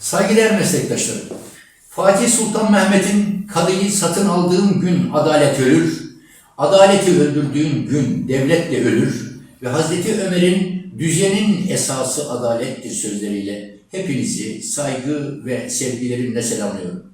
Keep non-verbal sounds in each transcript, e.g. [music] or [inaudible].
Saygıdeğer meslektaşlarım, Fatih Sultan Mehmet'in kadıyı satın aldığım gün adalet ölür, adaleti öldürdüğün gün devlet de ölür ve Hazreti Ömer'in düzenin esası adalettir sözleriyle hepinizi saygı ve sevgilerimle selamlıyorum.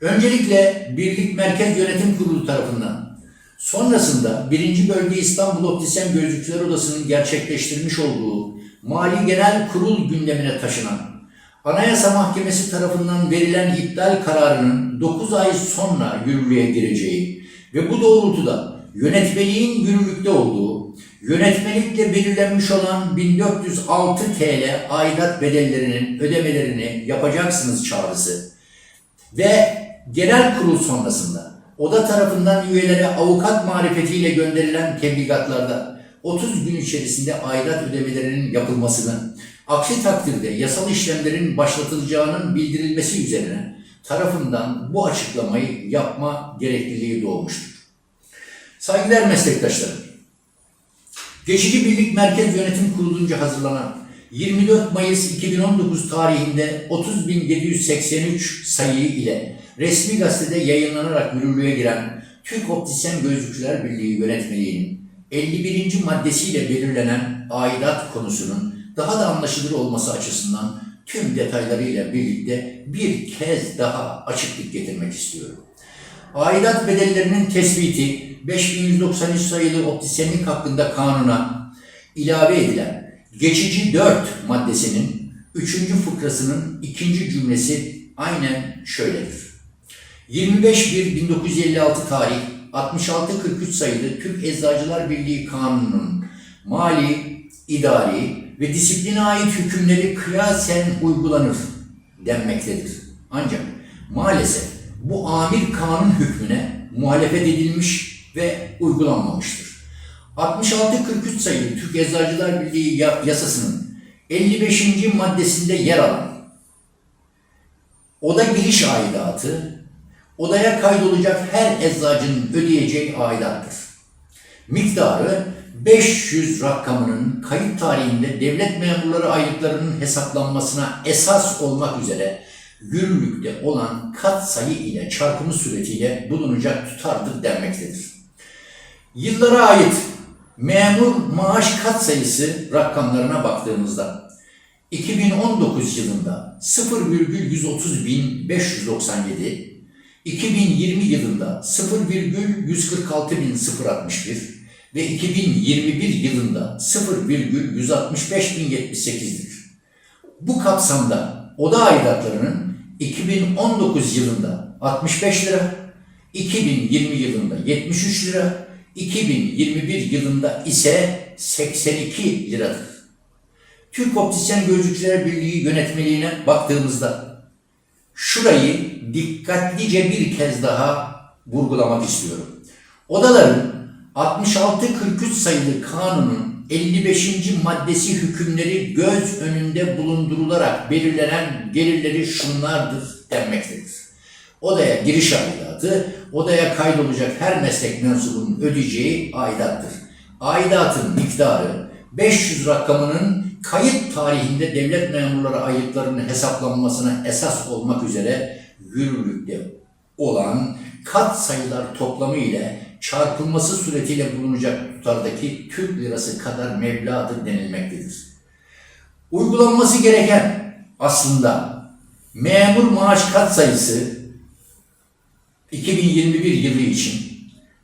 Öncelikle Birlik Merkez Yönetim Kurulu tarafından sonrasında 1. Bölge İstanbul Optisyen Gözlükçüler Odası'nın gerçekleştirmiş olduğu Mali Genel Kurul gündemine taşınan Anayasa Mahkemesi tarafından verilen iptal kararının 9 ay sonra yürürlüğe gireceği ve bu doğrultuda yönetmeliğin yürürlükte olduğu, yönetmelikle belirlenmiş olan 1406 TL aidat bedellerinin ödemelerini yapacaksınız çağrısı ve genel kurul sonrasında oda tarafından üyelere avukat marifetiyle gönderilen tebligatlarda 30 gün içerisinde aidat ödemelerinin yapılmasını, aksi takdirde yasal işlemlerin başlatılacağının bildirilmesi üzerine tarafından bu açıklamayı yapma gerekliliği doğmuştur. Saygıdeğer meslektaşlarım, Geçici Birlik Merkez Yönetim Kurulu'nca hazırlanan 24 Mayıs 2019 tarihinde 30.783 sayı ile resmi gazetede yayınlanarak yürürlüğe giren Türk Optisyen Gözlükçüler Birliği yönetmeliğinin 51. maddesiyle belirlenen aidat konusunun daha da anlaşılır olması açısından tüm detaylarıyla birlikte bir kez daha açıklık getirmek istiyorum. Aidat bedellerinin tespiti 5193 sayılı optisyenlik hakkında kanuna ilave edilen geçici 4 maddesinin 3. fıkrasının ikinci cümlesi aynen şöyledir. 25.1.1956 tarih 6643 sayılı Türk Eczacılar Birliği Kanunu'nun mali, idari ve disipline ait hükümleri kıyasen uygulanır denmektedir. Ancak maalesef bu amir kanun hükmüne muhalefet edilmiş ve uygulanmamıştır. 6643 sayılı Türk Eczacılar Birliği ya- yasasının 55. maddesinde yer alan oda giriş aidatı, odaya kaydolacak her eczacının ödeyeceği aidattır. Miktarı 500 rakamının kayıt tarihinde devlet memurları aylıklarının hesaplanmasına esas olmak üzere yürürlükte olan kat sayı ile çarpımı suretiyle bulunacak tutardır denmektedir. Yıllara ait memur maaş kat sayısı rakamlarına baktığımızda 2019 yılında 0,130.597, 2020 yılında 0,146.061 ve 2021 yılında 0,165.078'dir. Bu kapsamda oda aidatlarının 2019 yılında 65 lira, 2020 yılında 73 lira, 2021 yılında ise 82 liradır. Türk Optisyen Gözlükçüler Birliği yönetmeliğine baktığımızda şurayı dikkatlice bir kez daha vurgulamak istiyorum. Odaların 66-43 sayılı kanunun 55. maddesi hükümleri göz önünde bulundurularak belirlenen gelirleri şunlardır denmektedir. Odaya giriş aidatı, odaya kaydolacak her meslek mensubunun ödeyeceği aidattır. Aidatın miktarı 500 rakamının kayıt tarihinde devlet memurları aylıklarının hesaplanmasına esas olmak üzere yürürlükte olan kat sayılar toplamı ile çarpılması suretiyle bulunacak tutardaki Türk lirası kadar meblağdır denilmektedir. Uygulanması gereken aslında memur maaş kat sayısı 2021 yılı için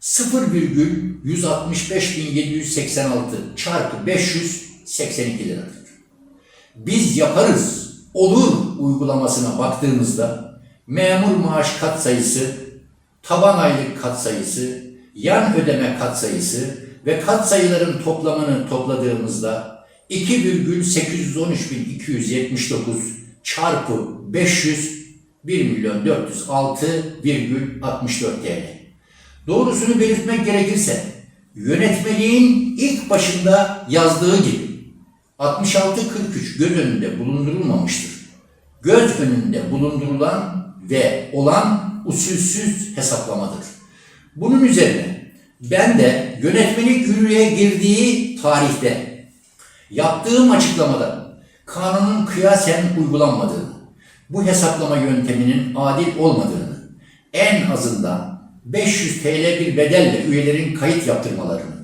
0,165786 çarpı 582 liradır. Biz yaparız, olur uygulamasına baktığımızda memur maaş kat sayısı, taban aylık kat sayısı, yan ödeme kat sayısı ve kat sayıların toplamını topladığımızda 2,813279 çarpı 500 1 milyon 406,64 TL. Doğrusunu belirtmek gerekirse yönetmeliğin ilk başında yazdığı gibi 66-43 göz önünde bulundurulmamıştır. Göz önünde bulundurulan ve olan usulsüz hesaplamadır. Bunun üzerine ben de yönetmelik yürürlüğe girdiği tarihte yaptığım açıklamada kanunun kıyasen uygulanmadığını, bu hesaplama yönteminin adil olmadığını, en azından 500 TL bir bedelle üyelerin kayıt yaptırmalarını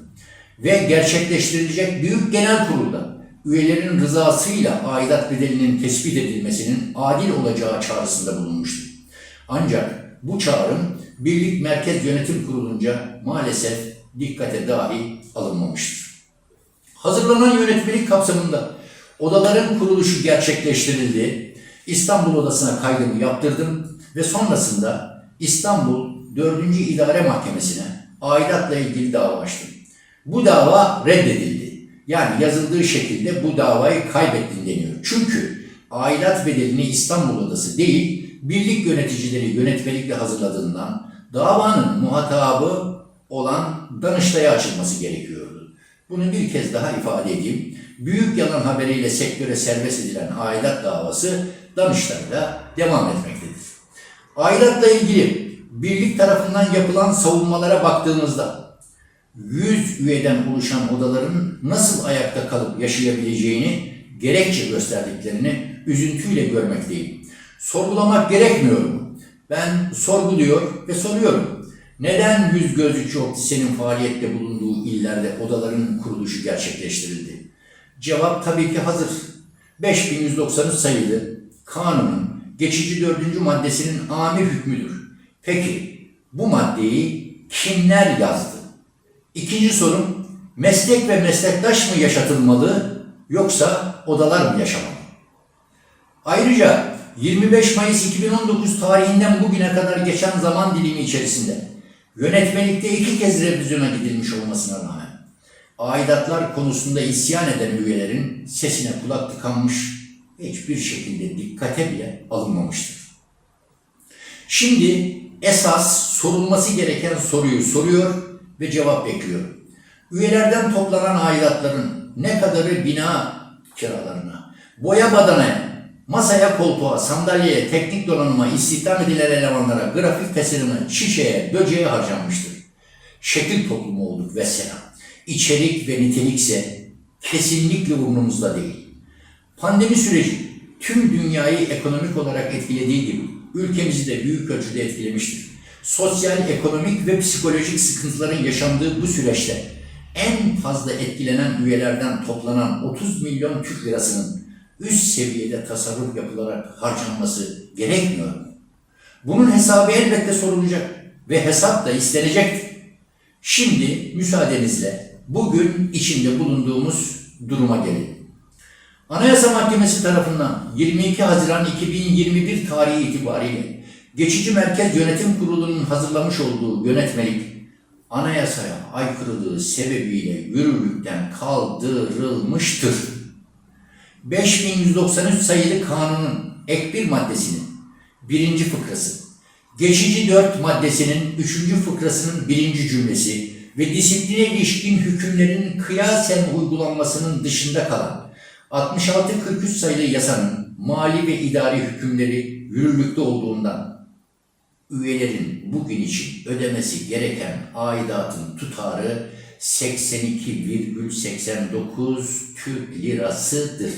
ve gerçekleştirilecek büyük genel kurulda üyelerin rızasıyla aidat bedelinin tespit edilmesinin adil olacağı çağrısında bulunmuştur. Ancak bu çağrım Birlik Merkez Yönetim Kurulu'nca maalesef dikkate dahi alınmamıştır. Hazırlanan yönetmelik kapsamında odaların kuruluşu gerçekleştirildi. İstanbul Odası'na kaydımı yaptırdım ve sonrasında İstanbul 4. İdare Mahkemesi'ne aidatla ilgili dava açtım. Bu dava reddedildi. Yani yazıldığı şekilde bu davayı kaybettin deniyor. Çünkü aidat bedelini İstanbul Odası değil, birlik yöneticileri yönetmelikle hazırladığından davanın muhatabı olan Danıştay'a açılması gerekiyordu. Bunu bir kez daha ifade edeyim. Büyük yalan haberiyle sektöre serbest edilen aidat davası Danıştay'da devam etmektedir. Aidatla ilgili birlik tarafından yapılan savunmalara baktığımızda 100 üyeden oluşan odaların nasıl ayakta kalıp yaşayabileceğini gerekçe gösterdiklerini üzüntüyle görmekteyim. Sorgulamak gerekmiyor mu? Ben sorguluyor ve soruyorum. Neden yüz gözlükçü optisyenin faaliyette bulunduğu illerde odaların kuruluşu gerçekleştirildi? Cevap tabii ki hazır. 5193 sayılı kanunun geçici dördüncü maddesinin amir hükmüdür. Peki bu maddeyi kimler yazdı? İkinci sorum, meslek ve meslektaş mı yaşatılmalı yoksa odalar mı yaşamalı? Ayrıca 25 Mayıs 2019 tarihinden bugüne kadar geçen zaman dilimi içerisinde yönetmelikte iki kez revizyona gidilmiş olmasına rağmen aidatlar konusunda isyan eden üyelerin sesine kulak tıkanmış hiçbir şekilde dikkate bile alınmamıştır. Şimdi esas sorulması gereken soruyu soruyor ve cevap bekliyor. Üyelerden toplanan aidatların ne kadarı bina kiralarına, boya badanaya, masaya, koltuğa, sandalyeye, teknik donanıma, istihdam edilen elemanlara, grafik tasarıma, çiçeğe, böceğe harcanmıştır. Şekil toplumu olduk vesselam. İçerik ve nitelikse kesinlikle umurumuzda değil. Pandemi süreci tüm dünyayı ekonomik olarak etkilediği gibi ülkemizi de büyük ölçüde etkilemiştir. Sosyal, ekonomik ve psikolojik sıkıntıların yaşandığı bu süreçte en fazla etkilenen üyelerden toplanan 30 milyon Türk lirasının üst seviyede tasarruf yapılarak harcanması gerekmiyor mu? Bunun hesabı elbette sorulacak ve hesap da istenecektir. Şimdi müsaadenizle bugün içinde bulunduğumuz duruma gelelim. Anayasa Mahkemesi tarafından 22 Haziran 2021 tarihi itibariyle Geçici Merkez Yönetim Kurulu'nun hazırlamış olduğu yönetmelik anayasaya aykırılığı sebebiyle yürürlükten kaldırılmıştır. 5193 sayılı kanunun ek bir maddesinin birinci fıkrası, geçici dört maddesinin üçüncü fıkrasının birinci cümlesi ve disipline ilişkin hükümlerin kıyasen uygulanmasının dışında kalan 66-43 sayılı yasanın mali ve idari hükümleri yürürlükte olduğundan üyelerin bugün için ödemesi gereken aidatın tutarı 82,89 Türk lirasıdır.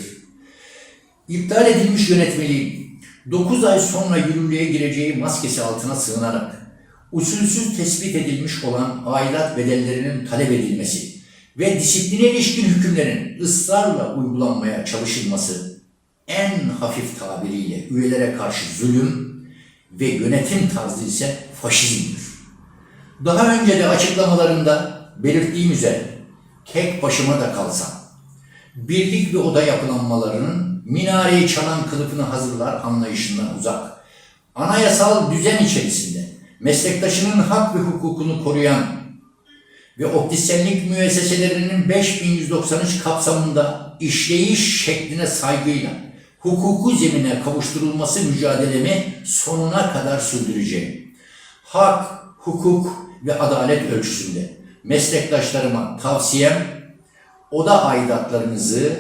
İptal edilmiş yönetmeliğin 9 ay sonra yürürlüğe gireceği maskesi altına sığınarak usulsüz tespit edilmiş olan aidat bedellerinin talep edilmesi ve disipline ilişkin hükümlerin ısrarla uygulanmaya çalışılması en hafif tabiriyle üyelere karşı zulüm ve yönetim tarzı ise faşizmdir. Daha önce de açıklamalarımda belirttiğim üzere tek başıma da kalsam birlik ve oda yapılanmalarının minareyi çalan kılıfını hazırlar anlayışından uzak, anayasal düzen içerisinde meslektaşının hak ve hukukunu koruyan ve optisyenlik müesseselerinin 5193 kapsamında işleyiş şekline saygıyla hukuku zemine kavuşturulması mücadelemi sonuna kadar sürdüreceğim. Hak, hukuk ve adalet ölçüsünde meslektaşlarıma tavsiyem oda aidatlarınızı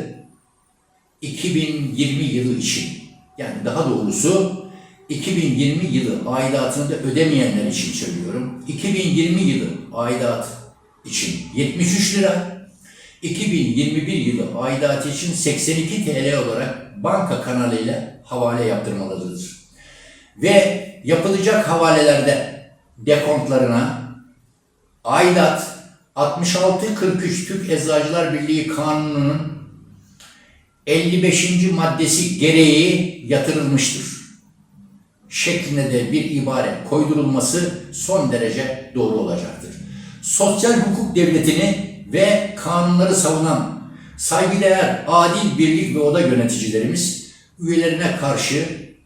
2020 yılı için yani daha doğrusu 2020 yılı aidatını da ödemeyenler için söylüyorum. 2020 yılı aidat için 73 lira, 2021 yılı aidatı için 82 TL olarak banka kanalıyla havale yaptırmalıdır. Ve yapılacak havalelerde dekontlarına aidat 66-43 Türk Eczacılar Birliği Kanunu'nun 55. maddesi gereği yatırılmıştır. Şeklinde de bir ibare koydurulması son derece doğru olacaktır. Sosyal hukuk devletini ve kanunları savunan saygıdeğer adil birlik ve oda yöneticilerimiz üyelerine karşı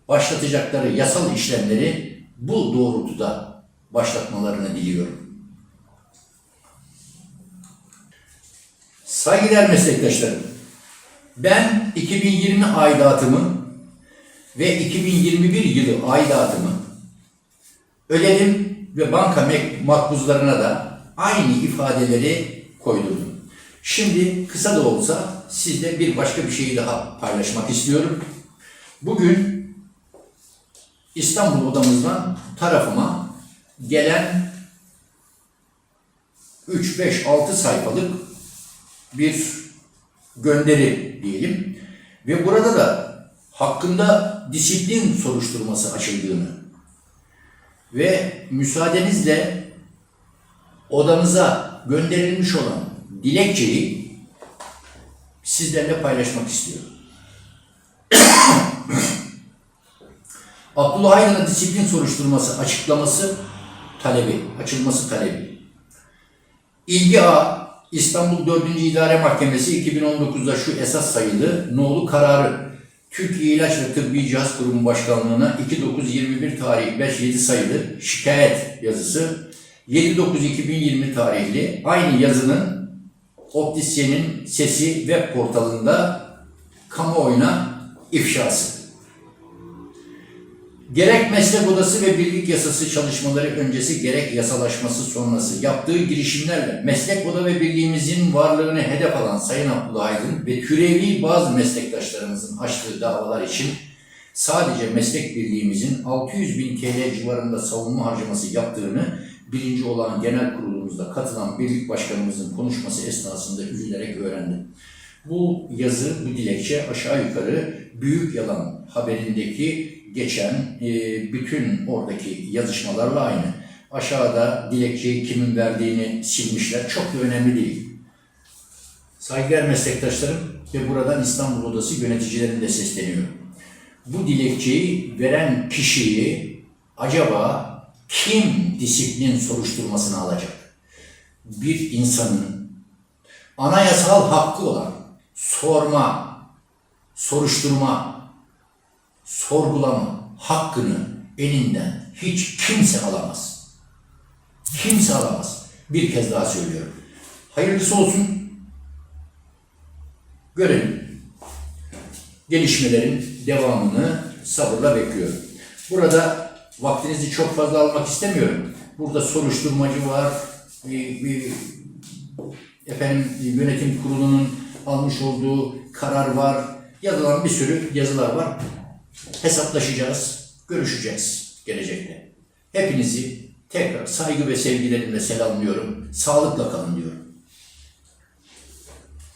başlatacakları yasal işlemleri bu doğrultuda başlatmalarını diliyorum. Saygıdeğer meslektaşlarım, ben 2020 aidatımı ve 2021 yılı aidatımı ödedim ve banka makbuzlarına da aynı ifadeleri koydurdum. Şimdi kısa da olsa sizle bir başka bir şeyi daha paylaşmak istiyorum. Bugün İstanbul odamızdan tarafıma gelen 3, 5, 6 sayfalık bir gönderi diyelim. Ve burada da hakkında disiplin soruşturması açıldığını ve müsaadenizle odamıza gönderilmiş olan dilekçeyi sizlerle paylaşmak istiyorum. [coughs] Abdullah Aydın'ın disiplin soruşturması açıklaması talebi, açılması talebi. İlgi A İstanbul 4. İdare Mahkemesi 2019'da şu esas sayılı nolu kararı Türkiye İlaç ve Tıbbi Cihaz Kurumu Başkanlığı'na 2921 tarih 57 sayılı şikayet yazısı 7.9.2020 tarihli aynı yazının optisyenin sesi web portalında kamuoyuna ifşası. Gerek meslek odası ve birlik yasası çalışmaları öncesi gerek yasalaşması sonrası yaptığı girişimlerle meslek oda ve birliğimizin varlığını hedef alan Sayın Abdullah Aydın ve türevi bazı meslektaşlarımızın açtığı davalar için sadece meslek birliğimizin 600 bin TL civarında savunma harcaması yaptığını birinci olan genel kurulumuzda katılan birlik başkanımızın konuşması esnasında üzülerek öğrendim. Bu yazı, bu dilekçe aşağı yukarı Büyük Yalan haberindeki geçen e, bütün oradaki yazışmalarla aynı. Aşağıda dilekçeyi kimin verdiğini silmişler. Çok da önemli değil. Saygıdeğer meslektaşlarım ve buradan İstanbul Odası yöneticilerine de sesleniyorum. Bu dilekçeyi veren kişiyi acaba kim disiplin soruşturmasına alacak? Bir insanın anayasal hakkı olan sorma, soruşturma, sorgulama hakkını elinden hiç kimse alamaz. Kimse alamaz. Bir kez daha söylüyorum. Hayırlısı olsun. Görelim. Gelişmelerin devamını sabırla bekliyorum. Burada vaktinizi çok fazla almak istemiyorum. Burada soruşturmacı var, bir, bir efendim yönetim kurulunun almış olduğu karar var, yazılan bir sürü yazılar var. Hesaplaşacağız, görüşeceğiz gelecekte. Hepinizi tekrar saygı ve sevgilerimle selamlıyorum. Sağlıkla kalın diyorum.